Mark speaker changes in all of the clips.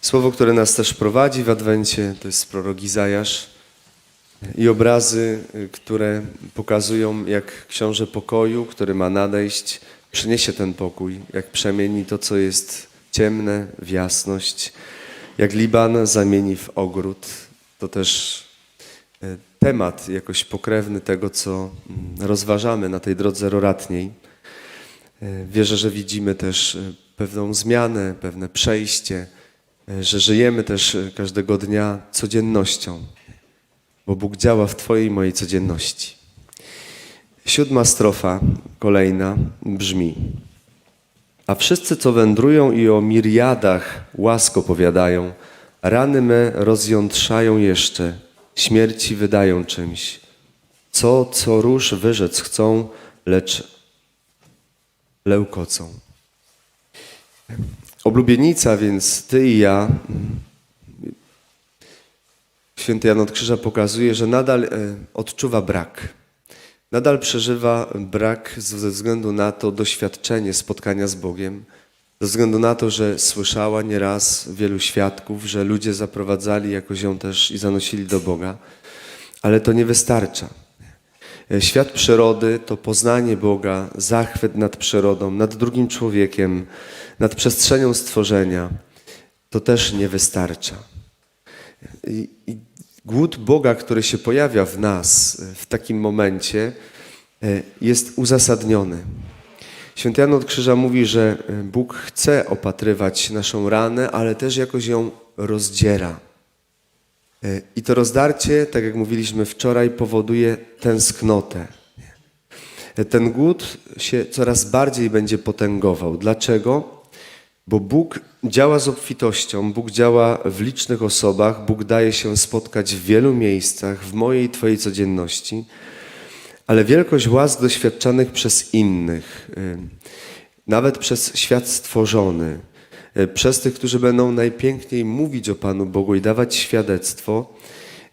Speaker 1: Słowo, które nas też prowadzi w Adwencie, to jest prorok Izajasz i obrazy, y, które pokazują, jak książę pokoju, który ma nadejść, przyniesie ten pokój, jak przemieni to, co jest ciemne, w jasność, jak Liban zamieni w ogród. To też y, temat jakoś pokrewny tego, co mm, rozważamy na tej drodze roratniej. Y, Wierzę, że widzimy też y, pewną zmianę, pewne przejście, y, że żyjemy też każdego dnia codziennością, bo Bóg działa w Twojej i mojej codzienności. Siódma strofa, kolejna, brzmi. A wszyscy, co wędrują i o miriadach łask opowiadają, rany me rozjątrzają jeszcze, śmierci wydają czymś. Co, co róż wyrzec chcą, lecz leukocą. Oblubienica, więc ty i ja, święty Jan od Krzyża pokazuje, że nadal e, odczuwa brak. Nadal przeżywa brak ze względu na to doświadczenie spotkania z Bogiem, ze względu na to, że słyszała nieraz wielu świadków, że ludzie zaprowadzali jakoś ją też i zanosili do Boga, ale to nie wystarcza. E, Świat przyrody to poznanie Boga, zachwyt nad przyrodą, nad drugim człowiekiem, nad przestrzenią stworzenia. To też nie wystarcza. I, i głód Boga, który się pojawia w nas e, w takim momencie, e, jest uzasadniony. Święty Jan od Krzyża mówi, że Bóg chce opatrywać naszą ranę, ale też jakoś ją rozdziera. E, I to rozdarcie, tak jak mówiliśmy wczoraj, powoduje tęsknotę. E, Ten głód się coraz bardziej będzie potęgował. Dlaczego? Bo Bóg działa z obfitością, Bóg działa w licznych osobach, Bóg daje się spotkać w wielu miejscach, w mojej i Twojej codzienności, ale wielkość łask doświadczanych przez innych, y, nawet przez świat stworzony, przez tych, którzy będą najpiękniej mówić o Panu Bogu i dawać świadectwo,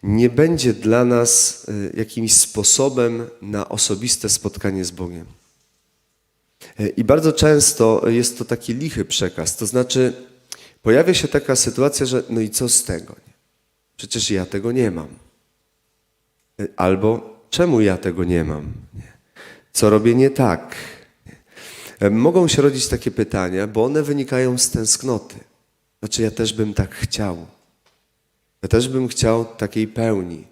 Speaker 1: nie będzie dla nas y, jakimś sposobem na osobiste spotkanie z Bogiem. I bardzo często jest to taki lichy przekaz, to znaczy pojawia się taka sytuacja, że no i co z tego? Przecież ja tego nie mam. Albo czemu ja tego nie mam? Co robię nie tak? Nie. Mogą się rodzić takie pytania, bo one wynikają z tęsknoty. Znaczy ja też bym tak chciał. Ja też bym chciał takiej pełni.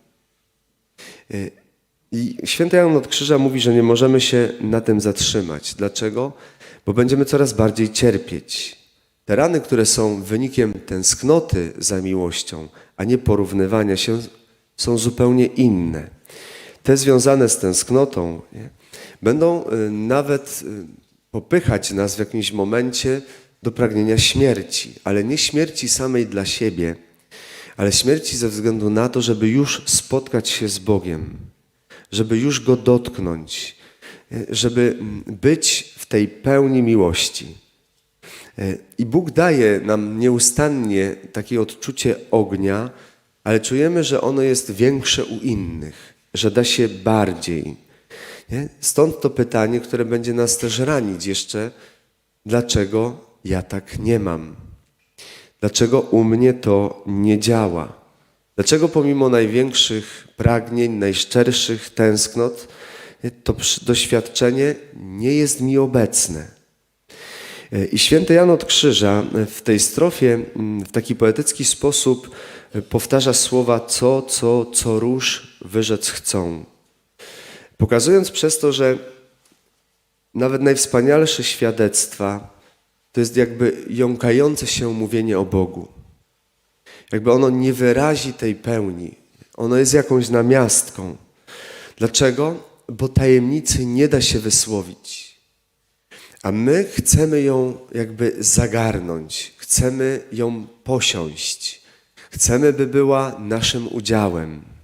Speaker 1: Y, I święty Jan od Krzyża mówi, że nie możemy się na tym zatrzymać. Dlaczego? Bo będziemy coraz bardziej cierpieć. Te rany, które są wynikiem tęsknoty za miłością, a nie porównywania się, są zupełnie inne. Te związane z tęsknotą nie, będą y, nawet popychać nas w jakimś momencie do pragnienia śmierci, ale nie śmierci samej dla siebie, ale śmierci ze względu na to, żeby już spotkać się z Bogiem, żeby już Go dotknąć, żeby być w tej pełni miłości. I Bóg daje nam nieustannie takie odczucie ognia, ale czujemy, że ono jest większe u innych, że da się bardziej. Nie? Stąd to pytanie, które będzie nas też ranić jeszcze, dlaczego ja tak nie mam? Dlaczego u mnie to nie działa? Dlaczego pomimo największych pragnień, najszczerszych tęsknot, to doświadczenie nie jest mi obecne? I święty Jan od Krzyża w tej strofie w taki poetycki sposób e, powtarza słowa co, co, co róż wyrzec chcą. Pokazując przez to, że nawet najwspanialsze świadectwa to jest jakby jąkające się mówienie o Bogu. Jakby ono nie wyrazi tej pełni. Ono jest jakąś namiastką. Dlaczego? Bo tajemnicy nie da się wysłowić. A my chcemy ją jakby zagarnąć, chcemy ją posiąść, chcemy, by była naszym udziałem.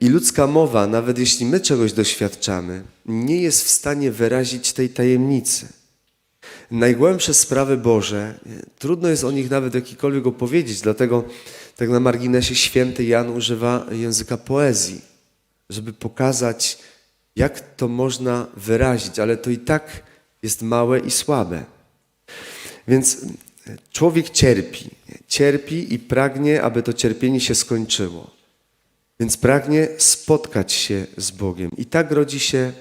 Speaker 1: I ludzka mowa, nawet jeśli my czegoś doświadczamy, nie jest w stanie wyrazić tej tajemnicy. Najgłębsze sprawy Boże, trudno jest o nich nawet jakikolwiek opowiedzieć, dlatego tak na marginesie święty Jan używa języka poezji, żeby pokazać, Jak to można wyrazić, ale to i tak jest małe i słabe. Więc człowiek cierpi, cierpi i pragnie, aby to cierpienie się skończyło. Więc pragnie spotkać się z Bogiem. I tak rodzi się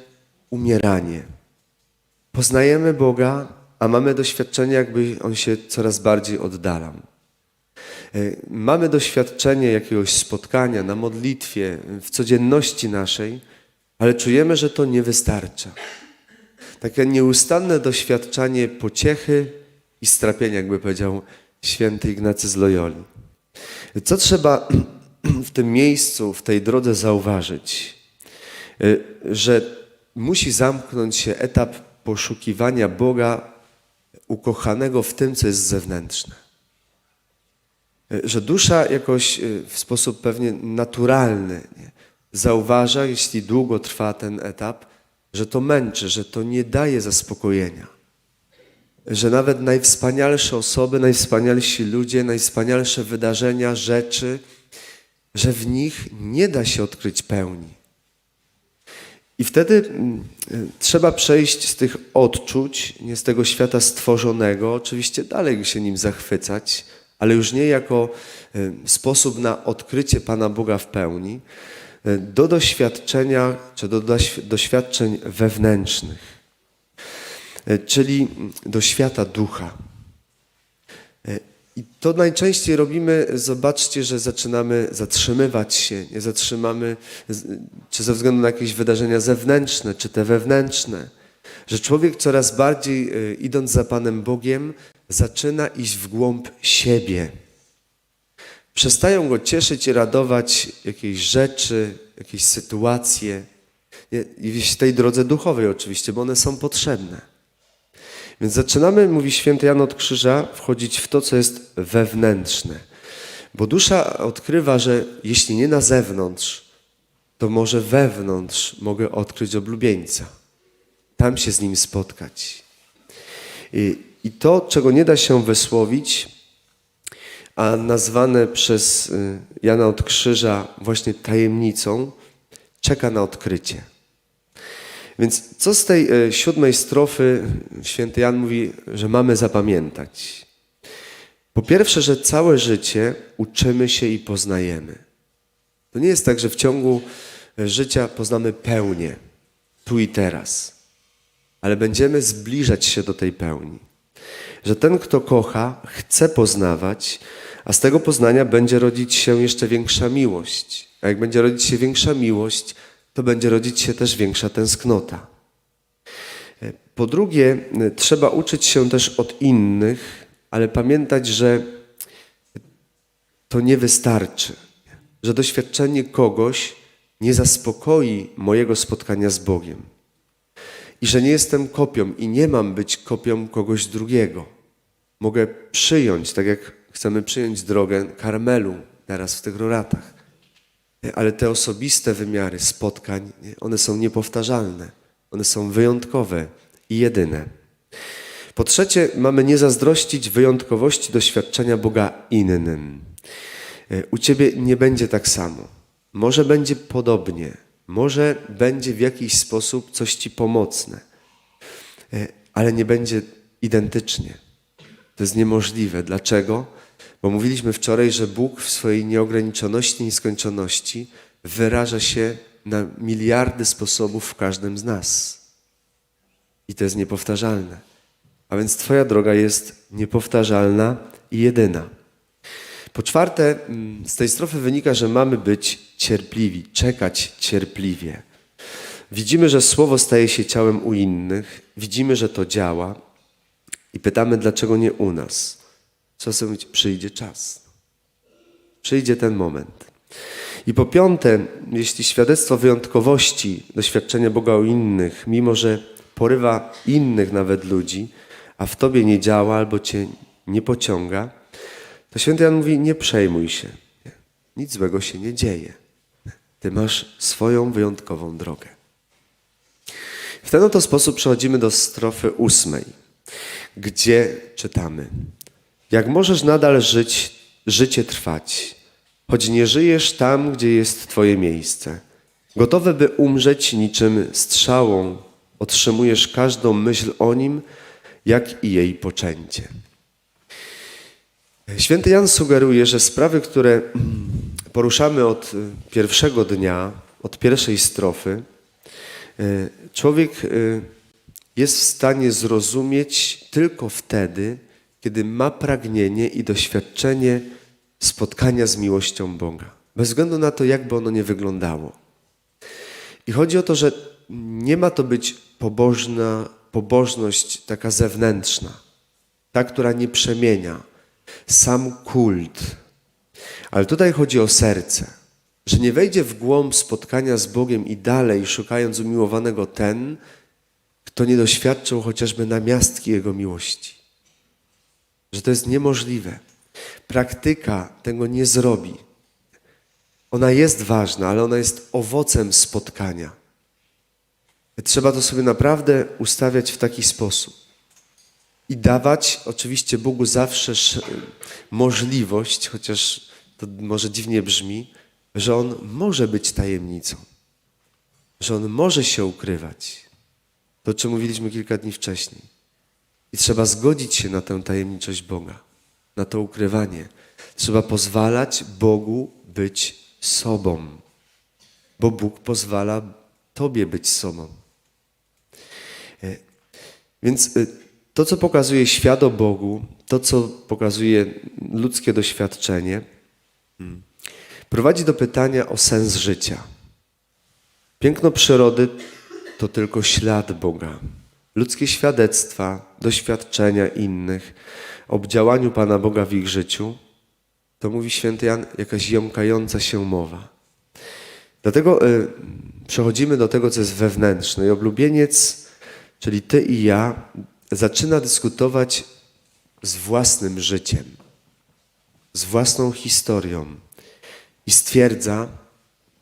Speaker 1: umieranie. Poznajemy Boga, a mamy doświadczenie, jakby On się coraz bardziej oddalał. E, Mamy doświadczenie jakiegoś spotkania na modlitwie, w codzienności naszej, ale czujemy, że to nie wystarcza. Takie nieustanne doświadczanie pociechy i strapienia, jakby powiedział święty Ignacy z Loyoli. Co trzeba w tym miejscu, w tej drodze zauważyć? Y, Że musi zamknąć się etap poszukiwania Boga ukochanego w tym, co jest zewnętrzne. Y, Że dusza jakoś y, w sposób pewnie naturalny nie, zauważa, jeśli długo trwa ten etap, że to męczy, że to nie daje zaspokojenia że nawet najwspanialsze osoby, najwspanialsi ludzie, najwspanialsze wydarzenia, rzeczy, że w nich nie da się odkryć pełni. I wtedy mm, y, trzeba przejść z tych odczuć, nie z tego świata stworzonego, oczywiście dalej się nim zachwycać, ale już nie jako y, sposób na odkrycie Pana Boga w pełni, y, do doświadczenia, czy do doświ- doświadczeń wewnętrznych e, czyli do świata ducha. I to najczęściej robimy, zobaczcie, że zaczynamy zatrzymywać się, nie zatrzymamy, czy ze względu na jakieś wydarzenia zewnętrzne, czy te wewnętrzne, że człowiek coraz bardziej, e, idąc za Panem Bogiem, zaczyna iść w głąb siebie. Przestają go cieszyć i radować jakieś rzeczy, jakieś sytuacje, i w tej drodze duchowej oczywiście, bo one są potrzebne. Więc zaczynamy, mówi święty Jan od Krzyża, wchodzić w to, co jest wewnętrzne. Bo dusza odkrywa, że jeśli nie na zewnątrz, to może wewnątrz mogę odkryć oblubieńca. Tam się z nim spotkać. I, i to, czego nie da się wysłowić, a nazwane przez y, Jana od Krzyża właśnie tajemnicą, czeka na odkrycie. Więc co z tej e, siódmej strofy święty Jan mówi, że mamy zapamiętać? Po pierwsze, że całe życie uczymy się i poznajemy. To nie jest tak, że w ciągu e, życia poznamy pełnię, tu i teraz, ale będziemy zbliżać się do tej pełni. Że ten, kto kocha, chce poznawać, a z tego poznania będzie rodzić się jeszcze większa miłość. A jak będzie rodzić się większa miłość, to będzie rodzić się też większa tęsknota. Po drugie, trzeba uczyć się też od innych, ale pamiętać, że to nie wystarczy, że doświadczenie kogoś nie zaspokoi mojego spotkania z Bogiem. I że nie jestem kopią i nie mam być kopią kogoś drugiego. Mogę przyjąć, tak jak chcemy przyjąć drogę Karmelu teraz w tych roratach. Nie, Ale te osobiste wymiary spotkań, one są niepowtarzalne, one są wyjątkowe i jedyne. Po trzecie, mamy nie zazdrościć wyjątkowości doświadczenia Boga innym. E, U ciebie nie będzie tak samo. Może będzie podobnie, może będzie w jakiś sposób coś ci pomocne, E, ale nie będzie identycznie. To jest niemożliwe. Dlaczego? Bo mówiliśmy wczoraj, że Bóg w swojej nieograniczoności, nieskończoności wyraża się na miliardy sposobów w każdym z nas. I to jest niepowtarzalne. A więc Twoja droga jest niepowtarzalna i jedyna. Po czwarte, mm, z tej strofy wynika, że mamy być cierpliwi, czekać cierpliwie. Widzimy, że słowo staje się ciałem u innych, widzimy, że to działa i pytamy, dlaczego nie u nas. Czasem mówić, przyjdzie czas. Przyjdzie ten moment. I po piąte, jeśli świadectwo wyjątkowości doświadczenia Boga u innych, mimo że porywa innych nawet ludzi, a w tobie nie działa albo cię nie pociąga, to święty Jan mówi, nie przejmuj się. Nic złego się nie dzieje. Ty masz swoją wyjątkową drogę. W ten oto sposób przechodzimy do strofy ósmej, gdzie czytamy: Jak możesz nadal żyć, życie trwać, choć nie żyjesz tam, gdzie jest Twoje miejsce. Gotowe, by umrzeć niczym strzałą, otrzymujesz każdą myśl o nim, jak i jej poczęcie. Święty Jan sugeruje, że sprawy, które poruszamy od pierwszego dnia, od pierwszej strofy, y, człowiek y, jest w stanie zrozumieć tylko wtedy, kiedy ma pragnienie i doświadczenie spotkania z miłością Boga. Bez względu na to, jakby ono nie wyglądało. I chodzi o to, że nie ma to być pobożna, pobożność taka zewnętrzna, ta, która nie przemienia, sam kult. Ale tutaj chodzi o serce, że nie wejdzie w głąb spotkania z Bogiem i dalej, szukając umiłowanego ten, kto nie doświadczył chociażby namiastki Jego miłości. Że to jest niemożliwe. Praktyka tego nie zrobi. Ona jest ważna, ale ona jest owocem spotkania. Trzeba to sobie naprawdę ustawiać w taki sposób. I dawać oczywiście Bogu zawsze sz- możliwość, chociaż to może dziwnie brzmi, że On może być tajemnicą, że On może się ukrywać. To, o czym mówiliśmy kilka dni wcześniej. Trzeba zgodzić się na tę tajemniczość Boga, na to ukrywanie. Trzeba pozwalać Bogu być sobą, bo Bóg pozwala Tobie być sobą. E, Więc y, to, co pokazuje świat o Bogu, to, co pokazuje ludzkie doświadczenie, mm, prowadzi do pytania o sens życia. Piękno przyrody to tylko ślad Boga. Ludzkie świadectwa, doświadczenia innych, o działaniu Pana Boga w ich życiu, to mówi święty Jan, jakaś jąkająca się mowa. Dlatego y, przechodzimy do tego, co jest wewnętrzne. I oblubieniec, czyli ty i ja, zaczyna dyskutować z własnym życiem, z własną historią i stwierdza,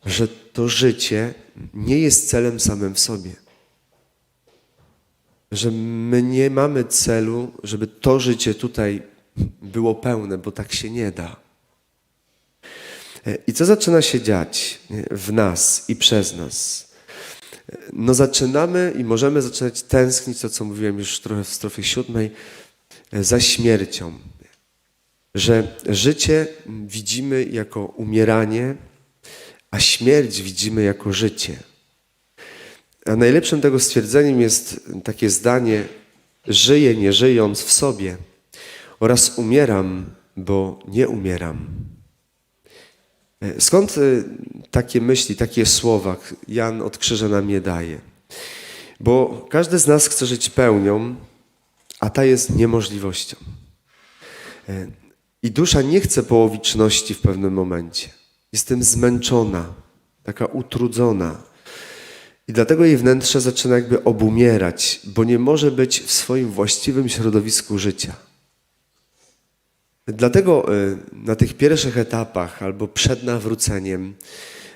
Speaker 1: że to życie nie jest celem samym w sobie. Że my nie mamy celu, żeby to życie tutaj było pełne, bo tak się nie da. I co zaczyna się dziać w nas i przez nas? No zaczynamy i możemy zaczynać tęsknić, to co mówiłem już trochę w strofie siódmej, za śmiercią. Że życie widzimy jako umieranie, a śmierć widzimy jako życie. A najlepszym tego stwierdzeniem jest takie zdanie: żyję nie żyjąc w sobie oraz umieram, bo nie umieram. Skąd y, takie myśli, takie słowa Jan od krzyża nam je daje? Bo każdy z nas chce żyć pełnią, a ta jest niemożliwością. Y, I dusza nie chce połowiczności w pewnym momencie. Jest tym zmęczona, taka utrudzona. I dlatego jej wnętrze zaczyna jakby obumierać, bo nie może być w swoim właściwym środowisku życia. Dlatego y, na tych pierwszych etapach albo przed nawróceniem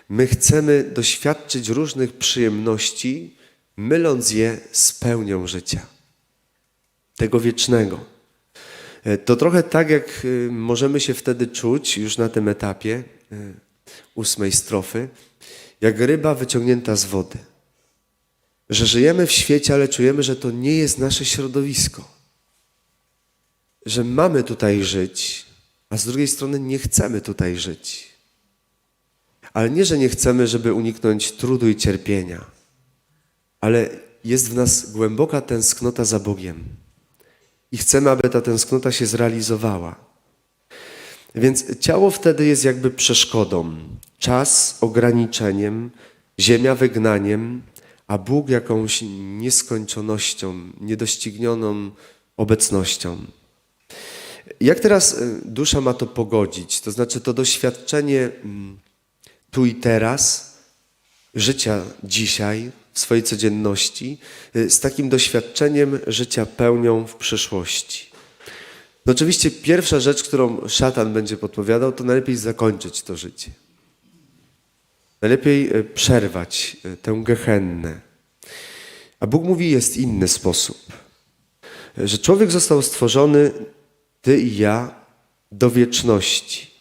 Speaker 1: my chcemy doświadczyć różnych przyjemności, myląc je z pełnią życia, tego wiecznego. Y, To trochę tak, jak y, możemy się wtedy czuć już na tym etapie ósmej strofy, jak ryba wyciągnięta z wody. Że żyjemy w świecie, ale czujemy, że to nie jest nasze środowisko że mamy tutaj żyć, a z drugiej strony nie chcemy tutaj żyć. Ale nie, że nie chcemy, żeby uniknąć trudu i cierpienia, ale jest w nas głęboka tęsknota za Bogiem i chcemy, aby ta tęsknota się zrealizowała. Więc ciało wtedy jest jakby przeszkodą, czas ograniczeniem, ziemia wygnaniem, a Bóg jakąś nieskończonością, niedoścignioną obecnością. Jak teraz y, dusza ma to pogodzić? To znaczy to doświadczenie mm, tu i teraz, życia dzisiaj, w swojej codzienności, y, z takim doświadczeniem życia pełnią w przyszłości. No oczywiście pierwsza rzecz, którą szatan będzie podpowiadał, to najlepiej zakończyć to życie. Najlepiej y, przerwać tę gehennę. A Bóg mówi, jest inny sposób. Że człowiek został stworzony ty i ja do wieczności.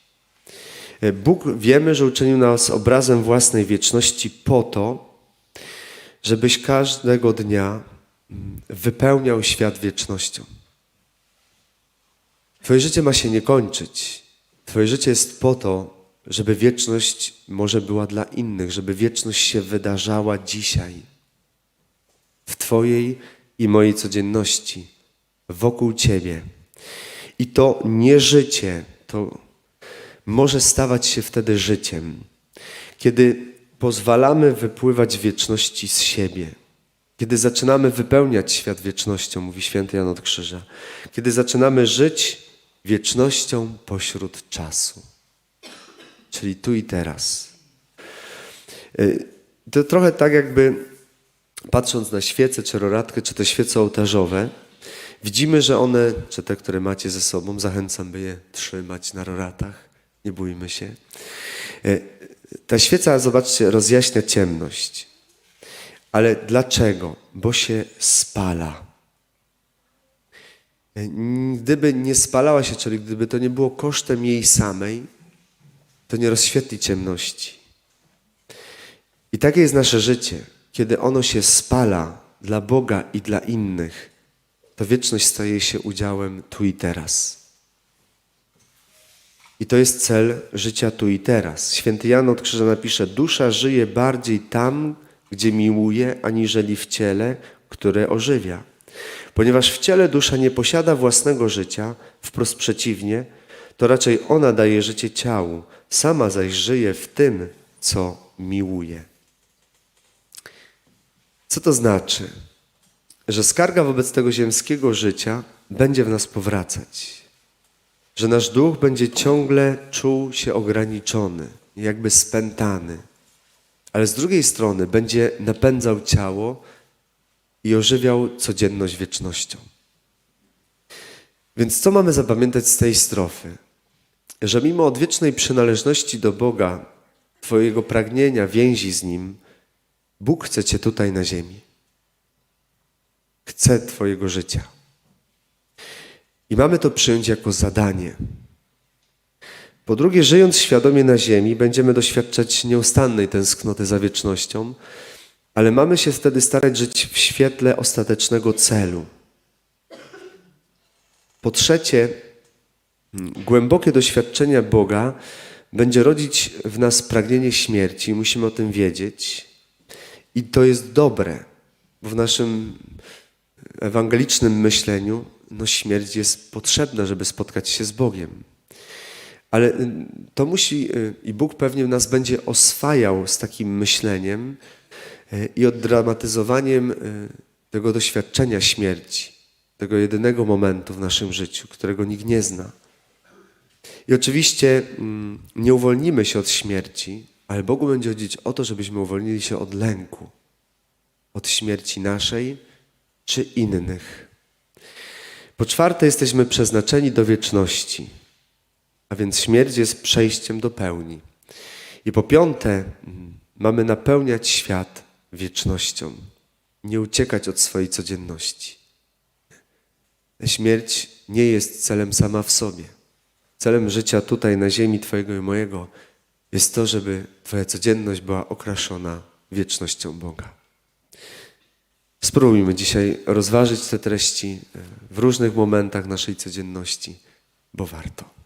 Speaker 1: E, Bóg wiemy, że uczynił nas obrazem własnej wieczności po to, żebyś każdego dnia mm, wypełniał świat wiecznością. Twoje życie ma się nie kończyć. Twoje życie jest po to, żeby wieczność może była dla innych, żeby wieczność się wydarzała dzisiaj. W Twojej i mojej codzienności, wokół Ciebie. I to nie życie, to może stawać się wtedy życiem, kiedy pozwalamy wypływać wieczności z siebie. Kiedy zaczynamy wypełniać świat wiecznością, mówi święty Jan od Krzyża. Kiedy zaczynamy żyć wiecznością pośród czasu. Czyli tu i teraz. Y, To trochę tak jakby patrząc na świece, czy roratkę, czy te świece ołtarzowe, widzimy, że one, czy te, które macie ze sobą, zachęcam, by je trzymać na roratach, nie bójmy się. Y, Ta świeca, zobaczcie, rozjaśnia ciemność. Ale dlaczego? Bo się spala. Gdyby nie spalała się, czyli gdyby to nie było kosztem jej samej, to nie rozświetli ciemności. I takie jest nasze życie. Kiedy ono się spala dla Boga i dla innych, to wieczność staje się udziałem tu i teraz. I to jest cel życia tu i teraz. Święty Jan od Krzyża napisze: Dusza żyje bardziej tam, gdzie miłuje, aniżeli w ciele, które ożywia. Ponieważ w ciele dusza nie posiada własnego życia, wprost przeciwnie, to raczej ona daje życie ciału, sama zaś żyje w tym, co miłuje. Co to znaczy? Że skarga wobec tego ziemskiego życia będzie w nas powracać. Że nasz duch będzie ciągle czuł się ograniczony, jakby spętany. Ale z drugiej strony będzie napędzał ciało i ożywiał codzienność wiecznością. Więc co mamy zapamiętać z tej strofy? Że mimo odwiecznej przynależności do Boga, Twojego pragnienia, więzi z Nim, Bóg chce Cię tutaj na ziemi. Chce Twojego życia. I mamy to przyjąć jako zadanie. Po drugie, żyjąc świadomie na ziemi, będziemy doświadczać nieustannej tęsknoty za wiecznością, ale mamy się wtedy starać żyć w świetle ostatecznego celu. Po trzecie, głębokie doświadczenie Boga będzie rodzić w nas pragnienie śmierci, musimy o tym wiedzieć. I to jest dobre, bo w naszym ewangelicznym myśleniu no, śmierć jest potrzebna, żeby spotkać się z Bogiem. Ale y, to musi, y, i Bóg pewnie nas będzie oswajał z takim myśleniem y, i oddramatyzowaniem tego doświadczenia śmierci, tego jedynego momentu w naszym życiu, którego nikt nie zna. I oczywiście mm, nie uwolnimy się od śmierci, ale Bogu będzie chodzić o to, żebyśmy uwolnili się od lęku, od śmierci naszej czy innych. Po czwarte, jesteśmy przeznaczeni do wieczności, a więc śmierć jest przejściem do pełni. I po piąte, mm, mamy napełniać świat wiecznością, nie uciekać od swojej codzienności. Śmierć nie jest celem sama w sobie. Celem życia tutaj na ziemi Twojego i mojego jest to, żeby Twoja codzienność była okraszona wiecznością Boga. Spróbujmy dzisiaj rozważyć te treści e, w różnych momentach naszej codzienności, bo warto.